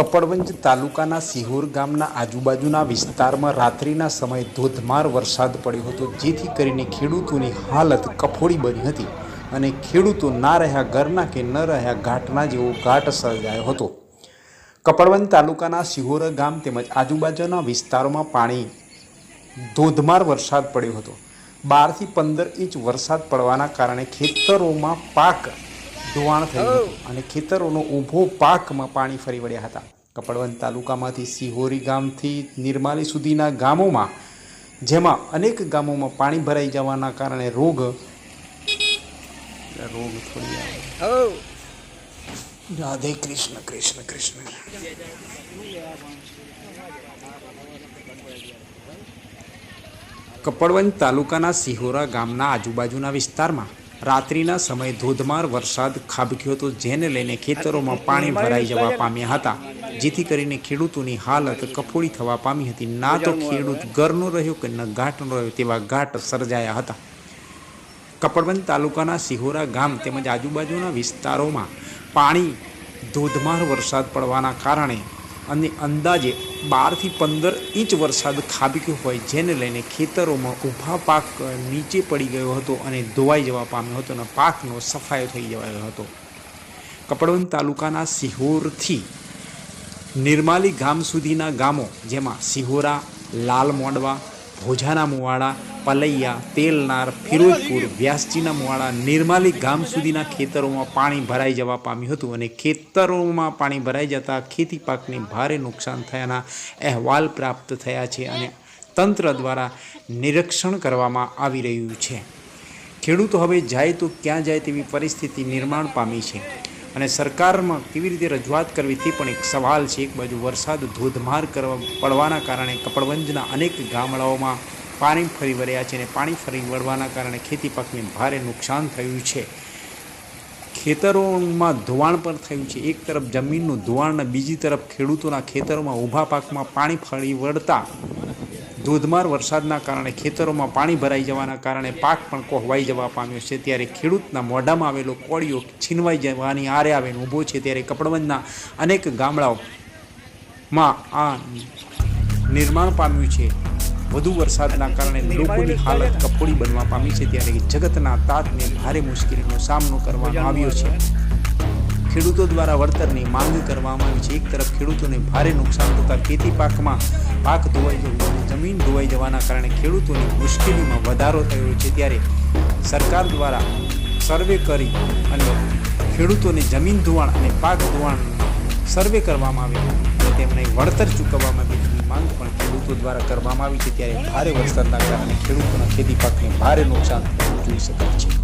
કપડવંજ તાલુકાના સિહોર ગામના આજુબાજુના વિસ્તારમાં રાત્રિના સમયે ધોધમાર વરસાદ પડ્યો હતો, જેથી કરીને ખેડૂતોની હાલત કફોડી બની હતી અને ખેડૂતો ના રહ્યા ઘરના કે ન રહ્યા ઘાટના જેવો ઘાટ સર્જાયો હતો. કપડવંજ તાલુકાના સિહોર ગામ તેમજ આજુબાજુના વિસ્તારોમાં પાણી ધોધમાર વરસાદ પડ્યો હતો. બારથી પંદર ઇંચ વરસાદ પડવાના કારણે ખેતરોમાં પાક ધોવાણ થયું હતું અને ખેતરોનો ઊભો પાકમાં પાણી ફરી વળ્યા હતા. કપડવંત તાલુકામાંથી સિહોરી ગામથી નિર્માલી સુધીના ગામોમાં જેમાં અનેક ગામોમાં પાણી ભરાઈ જવાના કારણે રોગ રોગ થોડી આવે. રાધે કૃષ્ણ કૃષ્ણ કૃષ્ણ. કપડવંજ તાલુકાના સિહોરા ગામના આજુબાજુના વિસ્તારમાં રાત્રિના સમયે ધોધમાર વરસાદ ખાબક્યો હતો, જેને લઈને ખેતરોમાં પાણી ભરાઈ જવા પામ્યા હતા. જેથી કરીને ખેડૂતોની હાલત કફોડી થવા પામી હતી. ના તો ખેડૂત ઘરનો રહ્યો કે ન ઘાટનો રહ્યો તેવા ઘાટ સર્જાયા હતા. કપડબંધ તાલુકાના સિહોરા ગામ તેમજ આજુબાજુના વિસ્તારોમાં પાણી ધોધમાર વરસાદ પડવાના કારણે અને અંદાજે બારથી પંદર ઇંચ વરસાદ ખાબક્યો હોય, જેને લઈને ખેતરોમાં ઊભા પાક નીચે પડી ગયો હતો અને ધોવાઈ જવા પામ્યો હતો અને પાકનો સફાયો થઈ જવાયો હતો. કપડવંત તાલુકાના સિહોરથી નિર્માલી ગામ સુધીના ગામો, જેમાં સિહોરા, લાલ મોડવા ભોજાના મુવાડા, પલૈયા, તેલનાર, ફિરોજપુર, વ્યાસજીના મુવાડા, નિર્માલી ગામ સુધીના ખેતરોમાં પાણી ભરાઈ જવા પામ્યું હતું અને ખેતરોમાં પાણી ભરાઈ જતાં ખેતી પાકને ભારે નુકસાન થયાના અહેવાલ પ્રાપ્ત થયા છે અને તંત્ર દ્વારા નિરીક્ષણ કરવામાં આવી રહ્યું છે. ખેડૂતો હવે જાય તો ક્યાં જાય તેવી પરિસ્થિતિ નિર્માણ પામી છે. અને સરકારમાં કેવી રીતે રજૂઆત કરવી તે પણ એક સવાલ છે. એક બાજુ વરસાદ, ધોધમાર કરવા પડવાના કારણે કપડવંજના અનેક ગામડાઓમાં પાણી ફરી વળ્યા છે અને પાણી ફરી વળવાના કારણે ખેતી પાકને ભારે નુકસાન થયું છે. ખેતરોમાં ધોવાણ પણ થયું છે. એક તરફ જમીનનું ધોવાણ બીજી તરફ ખેડૂતોના ખેતરોમાં ઊભા પાકમાં પાણી ફરી વળતા ધોધમાર વરસાદના કારણે ખેતરોમાં પાણી ભરાઈ જવાના કારણે પાક પણ કોહવાઈ જવા પામ્યો છે. ત્યારે ખેડૂતના મોઢામાં આવેલો કોળિયો છીનવાઈ જવાની આરે આવીને ઊભો છે. ત્યારે કપડવંજના અનેક ગામડાઓમાં આ નિર્માણ પામ્યું છે. વધુ વરસાદના કારણે લોકોની હાલત કફોડી બનવા પામી છે. ત્યારે જગતના તાતને ભારે મુશ્કેલીનો સામનો કરવામાં આવ્યો છે. ખેડૂતો દ્વારા વળતરની માંગ કરવામાં આવી છે. એક તરફ ખેડૂતોને ભારે નુકસાન થતાં ખેતી પાકમાં પાક ધોવાઈ જવું જમીન ધોવાઈ જવાના કારણે ખેડૂતોની મુશ્કેલીમાં વધારો થયો છે, ત્યારે સરકાર દ્વારા સર્વે કરી અને ખેડૂતોને જમીન ધોવાણ અને પાક ધોવાણ સર્વે કરવામાં આવે અને તેમને વળતર ચૂકવવામાં આવે તેની માંગ પણ ખેડૂતો દ્વારા કરવામાં આવી છે, ત્યારે ભારે વરસાદના કારણે ખેડૂતોના ખેતી પાકને ભારે નુકસાન જોઈ શકાય છે.